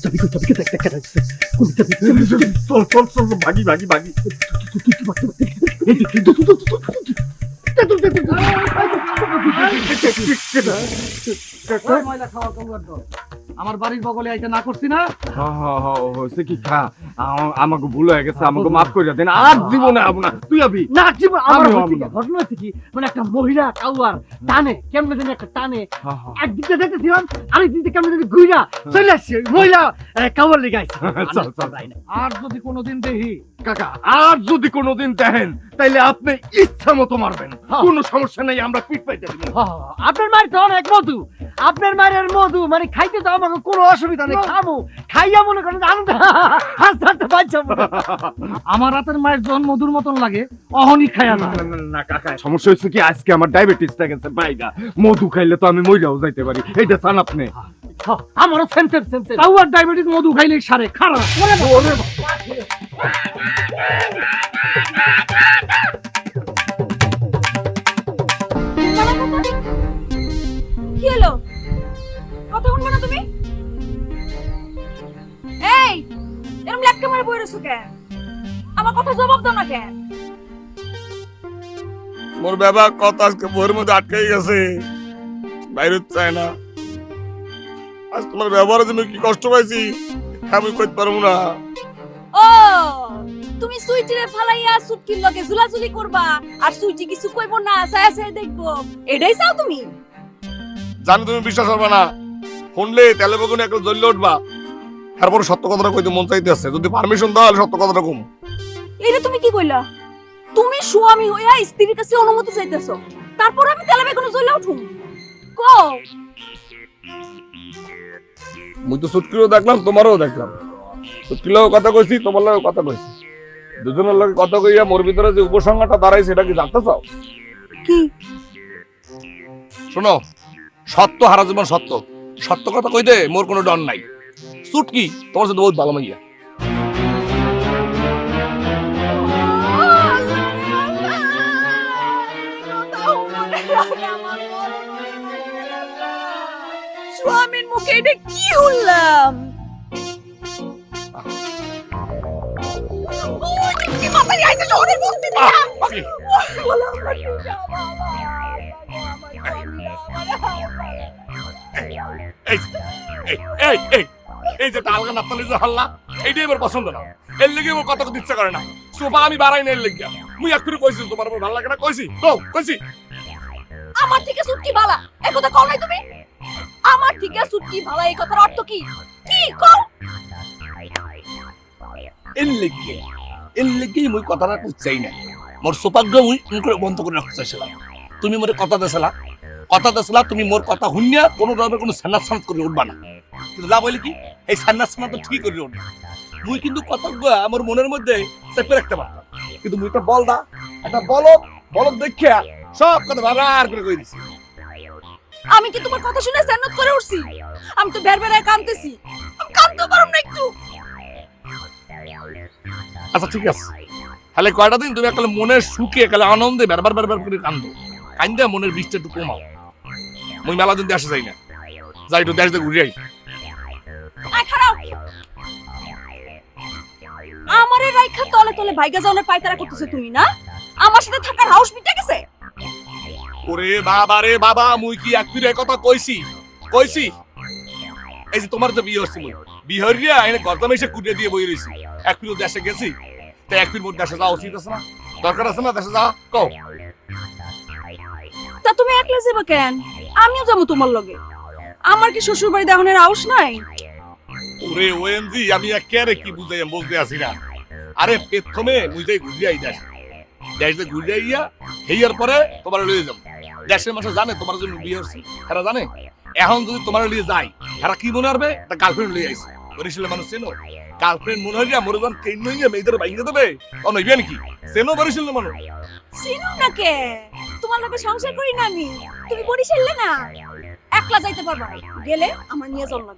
চাবি কই চাবি কে দেখ দেখ কেন কোন চাবি চল চল চল ভাগি ভাগি ভাগি ওই ময়লা খাওয়া কমলার দল। আমার বাড়ির বগলে আইটা না করছি না? হয়েছে কি? খা আমাকে ভুল হয়ে গেছে আমাকে মাফ করে দেন। আর জীবনে আবো না। তুই আবি? না জীবন আমার। ঘটনা হচ্ছে কি? মানে একটা মহিলা কাউয়ার টানে কেমনে জানি একটা টানে। একদিকে দেখতেছিলাম আরেক দিকে কেমনে জানি ঘুইরা চলে আসছে। মহিলা কাউয়ার লেগে আইছে। চল, চল, আর যদি কোনোদিন দেখি? কাকা আর যদি কোনোদিন দেখেন তাইলে আপনি ইচ্ছা মতো মারবেন। কোনো সমস্যা নেই আমরা পিট পাইতে দেব। হ, আপনার মায়ের তো অনেক মধু। আপনার মায়ের মধু মানে খাইতে তো আমাকে কোনো অসুবিধা নেই খাব খাইয়া মনে করেন আনন্দ হাসতে হাসতে বাচ্চা আমার হাতের মায়ের জন মধুর মতন লাগে অহনি খাইয়া না। না, কাকা। সমস্যা হচ্ছে কি আজকে আমার ডায়াবেটিসটা গেছে বাইগা। মধু খাইলে তো আমি মইরাও যাইতে পারি। এইটা চান আপনি? আমারও সেম সেম সেম সেম কাউয়ার ডায়াবেটিস মধু খাইলে সারে খারাপ। কি এরকম লেটকে মারে বই রয়েছো কেন? আমার কথা জবাব দাও না কেন? মোর বাবা কত আজকে বইয়ের মধ্যে আটকে গেছে। বাইরে চায় না। আজ তোমার ব্যবহারে জন্য কি কষ্ট পাইছি আমি কইতে পারব না। ও তুমি সুইটিরে ফালাইয়া সুটকির লগে ঝুলাঝুলি করবা আর সুইটি কিছু কইব না সায়া সায়া দেখব। এটাই চাও তুমি? জানি তুমি বিশ্বাস করবে না। শুনলে তেলে বেগুনে একটু জ্বললে উঠবা। তারপরে সত্য কথাটা কইতে মন চাইতে আছে যদি পারমিশন দাও তাহলে সত্য কথাটা কম। এটা তুমি কি কইলা? তুমি স্বামী হইয়া স্ত্রীর কাছে অনুমতি চাইতেছো। তারপর আমি তেলা বেগুনে জ্বলে উঠুম। কো মুই তো সুটকিরও দেখলাম তোমারও দেখলাম। সুটকিলেও কথা কইছি তোমার লগেও কথা কইছি। দুজনের লগে কথা কইয়া মোর ভিতরে যে উপসংহারটা দাঁড়াই সেটা কি জানতে চাও? কি? শোনো সত্য হারা জীবন সত্য। সত্য কথা কইতে মোর কোনো ডর নাই। সুটকি তোমার সাথে বহুত ভালো মাইয়া। স্বামীর মুখে এটা কি মাথায় এই যে টালগা নাতালি যে হাল্লা এইটাই আমার পছন্দ না। এর লেগে আমার কথা ইচ্ছা করে না। সোফা আমি বাড়াই না এর লেগে মুই এক্ষুনি কইছি তোমার ভালো লাগে না? কইছি? তো কইছি? আমার থেকে সুটকি ভালা এই কথা কও নাই তুমি? আমার থেকে সুটকি ভালা এই কথার অর্থ কি? কি কও? এর লেগে এর লেগেই মুই কথাটা কইতে চাই না। মোর সোফাগ্র মুই বন্ধ করে রাখতে চাইছিলাম। তুমি মোরে কথা দেছিলা কথা দেছিলা তুমি মোর কথা শুনিয়া কোনো ধরনের কোনো সান্নাস করে উঠবা না। কিন্তু লাভ হইলে কি? এই সান্নাস সান্নাস তো ঠিক করে উঠবে মুই কিন্তু কথা আমার মনের মধ্যে চেপে রাখতে পারতাম। কিন্তু মুই একটা বল দা একটা বলদ বলদ দেখিয়া সব কথা ভাবার করে কই দিছি আমি কি তোমার কথা শুনে জান্নাত করে উঠছি? আমি তো বের বেড়ায় কাঁদতেছি। আমি কাঁদতে পারম না একটু। আচ্ছা ঠিক আছে। তাহলে কয়টা দিন তুমি একালে মনের সুখে একালে আনন্দে বারবার বারবার করে কান্দো কান্দে মনের বৃষ্টি একটু কমাও। মুই মেলা দিন দেশে যাই না। যাই একটু দেশ ঘুরে আই। আমারে রাইখা তলে তলে ভাইগা যাওয়ার পায়তারা করতেছে তুমি না? আমার সাথে থাকার হাউস মিটে গেছে? ওরে বাবা রে বাবা মুই কি এক ফিরে কথা কইছি? কইছি? এই যে তোমার যে বিয়ে হচ্ছে মুই বিয়ে হরিয়া এনে গর্দামে এসে কুটিয়ে দিয়ে বই রইছি। এক ফিরে দেশে গেছি তাই এক ফির মোট দেশে যাওয়া উচিত আছে না? দরকার আছে না দেশে যাওয়া? কও। তা তুমি একলা যাবে কেন? আমিও যাব তোমার লগে। আমার কি শ্বশুর বাড়ি দেহনের হাউস নাই? ওরে ওএনজি, আমি একেবারে কি বুঝাই বুঝতে আসি না। আরে প্রথমে মুই যাই ঘুরিয়াই দেশ, দেশে ঘুরিয়াইয়া হেয়ার পরে তোমার লইয়ে যাব। দেশের মানুষ জানে তোমার জন্য বিয়ে হচ্ছে এরা জানে। এখন যদি তোমার লিয়ে যাই এরা কি মনে হবে একটা গার্লফ্রেন্ড লইয়ে আইছে। বরিশালের মানুষ চেনো? গার্লফ্রেন্ড মনে হয় মরে যখন ট্রেন নিয়ে মেয়েদের বাইরে দেবে। ও নইবে নাকি? চেনো বরিশালের মানুষ? চিনুম না তোমার লগে সংসার করি না আমি। তুমি বরিশালে না? একলা যাইতে পারবা গেলে আমার নিয়ে চল না।